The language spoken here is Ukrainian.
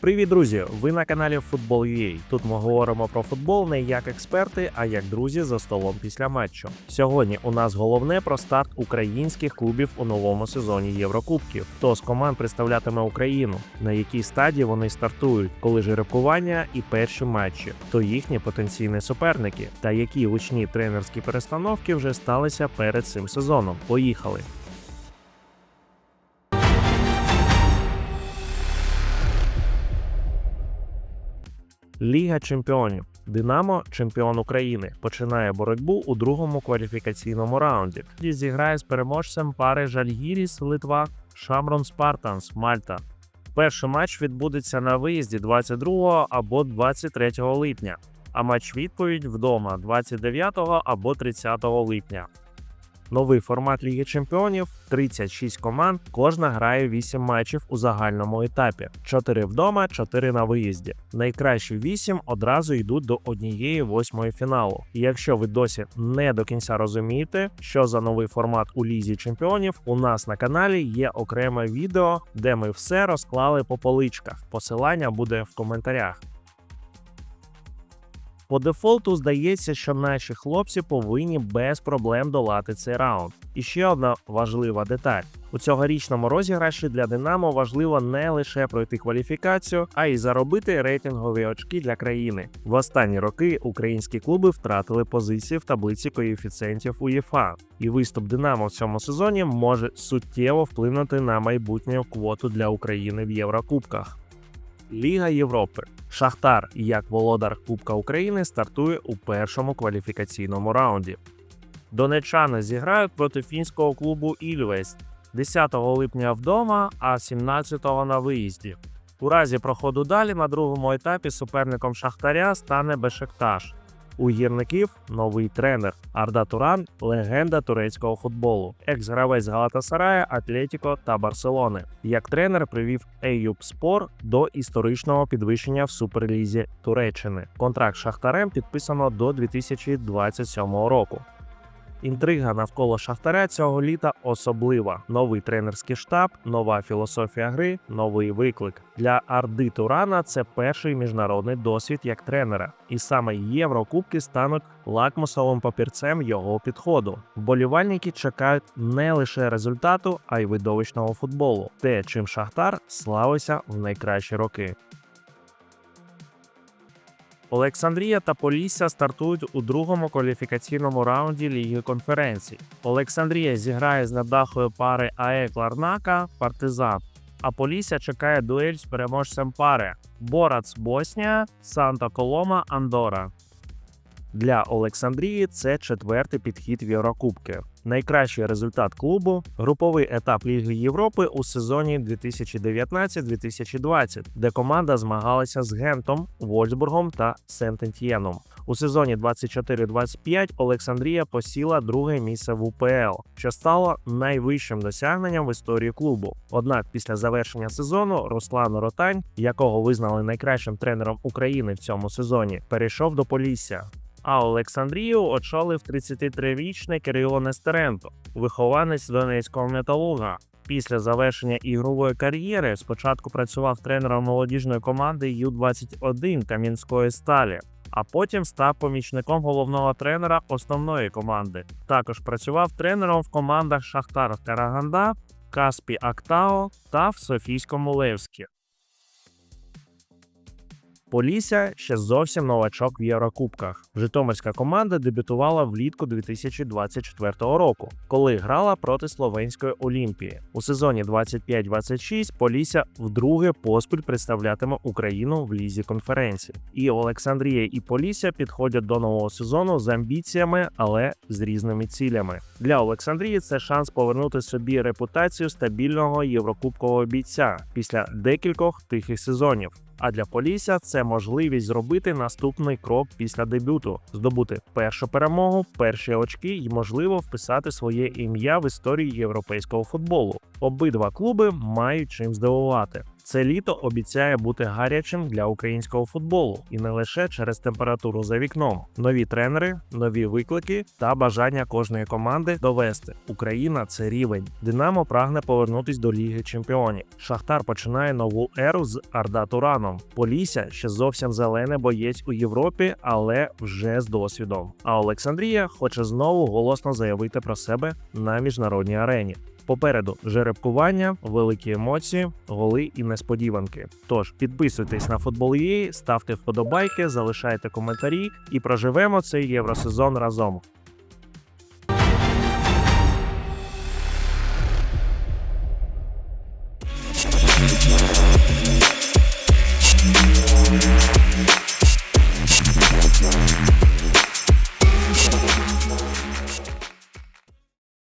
Привіт, друзі! Ви на каналі Football.ua. Тут ми говоримо про футбол не як експерти, а як друзі за столом після матчу. Сьогодні у нас головне про старт українських клубів у новому сезоні Єврокубків. Хто з команд представлятиме Україну, на якій стадії вони стартують, коли жеребкування і перші матчі, хто їхні потенційні суперники, та які гучні тренерські перестановки вже сталися перед цим сезоном. Поїхали! Ліга чемпіонів. Динамо, чемпіон України, починає боротьбу у другому кваліфікаційному раунді. Тоді зіграє з переможцем пари Жальгіріс Литва, Шамрон Спартанс Мальта. Перший матч відбудеться на виїзді 22 або 23 липня, а матч відповідь вдома 29 або 30 липня. Новий формат Ліги Чемпіонів 36 команд, кожна грає 8 матчів у загальному етапі: 4 вдома, 4 на виїзді. Найкращі 8 одразу йдуть до однієї восьмої фіналу. І якщо ви досі не до кінця розумієте, що за новий формат у Лізі Чемпіонів, у нас на каналі є окреме відео, де ми все розклали по поличках. Посилання буде в коментарях. По дефолту здається, що наші хлопці повинні без проблем долати цей раунд. І ще одна важлива деталь: у цьогорічному розіграші для Динамо важливо не лише пройти кваліфікацію, а й заробити рейтингові очки для країни. В останні роки українські клуби втратили позиції в таблиці коефіцієнтів УЄФА, і виступ Динамо в цьому сезоні може суттєво вплинути на майбутню квоту для України в Єврокубках. Ліга Європи. Шахтар, як володар Кубка України, стартує у першому кваліфікаційному раунді. Донечани зіграють проти фінського клубу Ільвес 10 липня вдома, а 17 на виїзді. У разі проходу далі на другому етапі суперником Шахтаря стане Бешекташ. У гірників новий тренер Арда Туран, легенда турецького футболу, екс-гравець Галатасарая, Атлетіко та Барселони. Як тренер привів Еюб Спор до історичного підвищення в суперлізі Туреччини. Контракт з Шахтарем підписано до 2027 року. Інтрига навколо Шахтаря цього літа особлива: новий тренерський штаб, нова філософія гри, новий виклик для Арди Турана. Це перший міжнародний досвід як тренера, і саме Єврокубки стануть лакмусовим папірцем його підходу. Вболівальники чекають не лише результату, а й видовищного футболу, те, чим Шахтар славився в найкращі роки. Олександрія та Полісся стартують у другому кваліфікаційному раунді Ліги конференцій. Олександрія зіграє з надахою пари АЕК Ларнака Партизан. А Полісся чекає дуель з переможцем пари Борац Боснія, Санта Колома Андора. Для Олександрії це четвертий підхід в Єврокубки. Найкращий результат клубу груповий етап Ліги Європи у сезоні 2019-2020, де команда змагалася з Гентом, Вольсбургом та Сент-Ентьєном. У сезоні 24-25 Олександрія посіла друге місце в УПЛ, що стало найвищим досягненням в історії клубу. Однак після завершення сезону Руслан Ротань, якого визнали найкращим тренером України в цьому сезоні, перейшов до Полісся. А Олександрію очолив 33-річний Кирило Нестеренко, вихованець донецького металурга. Після завершення ігрової кар'єри спочатку працював тренером молодіжної команди Ю-21 Кам'янської сталі, а потім став помічником головного тренера основної команди. Також працював тренером в командах Шахтар Караганда, Каспі Актао та в Софійському Левські. Полісся ще зовсім новачок в Єврокубках. Житомирська команда дебютувала влітку 2024 року, коли грала проти Словенської Олімпії. У сезоні 25-26 Полісся вдруге поспіль представлятиме Україну в лізі конференції. І Олександрія і Полісся підходять до нового сезону з амбіціями, але з різними цілями. Для Олександрії це шанс повернути собі репутацію стабільного єврокубкового бійця після декількох тихих сезонів. А для Полісся це можливість зробити наступний крок після дебюту, здобути першу перемогу, перші очки і, можливо, вписати своє ім'я в історії європейського футболу. Обидва клуби мають чим здивувати. Це літо обіцяє бути гарячим для українського футболу і не лише через температуру за вікном. Нові тренери, нові виклики та бажання кожної команди довести Україна це рівень. Динамо прагне повернутись до Ліги Чемпіонів. Шахтар починає нову еру з Арда Тураном. Полісся ще зовсім зелений боєць у Європі, але вже з досвідом. А Олександрія хоче знову голосно заявити про себе на міжнародній арені. Попереду жеребкування, великі емоції, голи і несподіванки. Тож підписуйтесь на футбол.ua, ставте вподобайки, залишайте коментарі і проживемо цей євросезон разом.